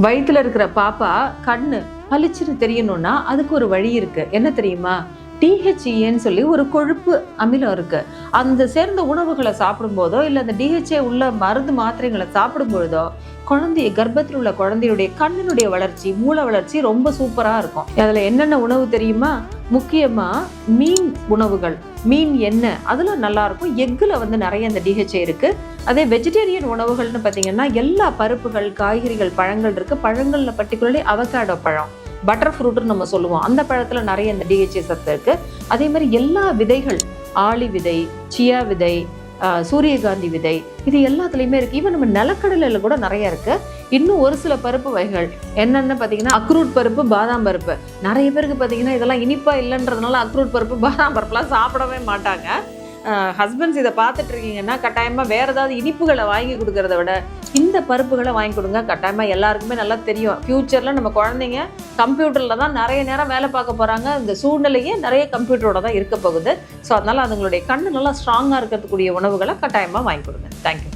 வயிற்றுல இருக்கிற பாப்பா கண்ணு பளிச்சுன்னு தெரியணும்னா அதுக்கு ஒரு வழி இருக்கு. என்ன தெரியுமா? டிஹெச்இன்னு சொல்லி ஒரு கொழுப்பு அமிலம் இருக்கு. அந்த சேர்ந்த உணவுகளை சாப்பிடும்போதோ இல்லை அந்த டிஹெச்ஏ உள்ள மருந்து மாத்திரைகளை சாப்பிடும் பொழுதோ குழந்தைய கர்ப்பத்தில் உள்ள குழந்தையுடைய கண்ணினுடைய வளர்ச்சி மூளை வளர்ச்சி ரொம்ப சூப்பராக இருக்கும். அதில் என்னென்ன உணவு தெரியுமா? முக்கியமாக மீன் உணவுகள் மீன் எண்ணெய் அதில் நல்லாயிருக்கும். எக்கில் வந்து நிறைய இந்த டிஹெச்ஏ இருக்குது அதே வெஜிடேரியன் உணவுகள்னு பார்த்தீங்கன்னா எல்லா பருப்புகள் காய்கறிகள் பழங்கள் இருக்குது பழங்களில் பர்டிகுலர்லி அவகாடோ பழம் பட்டர் நம்ம சொல்லுவோம். அந்த பழத்தில் நிறைய இந்த டிஹெச்ஏ சத்து இருக்குது அதே மாதிரி எல்லா விதைகள் ஆளி விதை சியா விதை சூரியகாந்தி விதை. இது எல்லாத்துலேயுமே இருக்குது ஈவன் நம்ம நிலக்கடலையில் கூட நிறைய இருக்குது இன்னும் ஒரு சில பருப்பு வகைகள். என்னென்ன பார்த்தீங்கன்னா அக்ரூட் பருப்பு பாதாம் பருப்பு. நிறைய பேருக்கு பார்த்தீங்கன்னா இதெல்லாம் இனிப்பாக இல்லைன்றதுனால அக்ரூட் பருப்பு பாதாம் பருப்புலாம் சாப்பிடவே மாட்டாங்க. ஹஸ்பண்ட்ஸ் இதை பார்த்துட்ருக்கீங்கன்னா கட்டாயமாக வேறு ஏதாவது இனிப்புகளை வாங்கி கொடுக்கறத விட இந்த பருப்புகளை வாங்கி கொடுங்க. கட்டாயமாக எல்லாருக்குமே நல்லா தெரியும். ஃப்யூச்சரில் நம்ம குழந்தைங்க கம்ப்யூட்டரில் தான் நிறைய நேரம் வேலை பார்க்க போகிறாங்க இந்த சூழ்நிலையே நிறைய கம்ப்யூட்டரோட தான் இருக்க போகுது. ஸோ அதனால் அதுங்களுடைய கண்ணு நல்லா ஸ்ட்ராங்காக இருக்கிறதுக்கூடிய உணவுகளை கட்டாயமாக வாங்கி கொடுங்க. தேங்க்யூ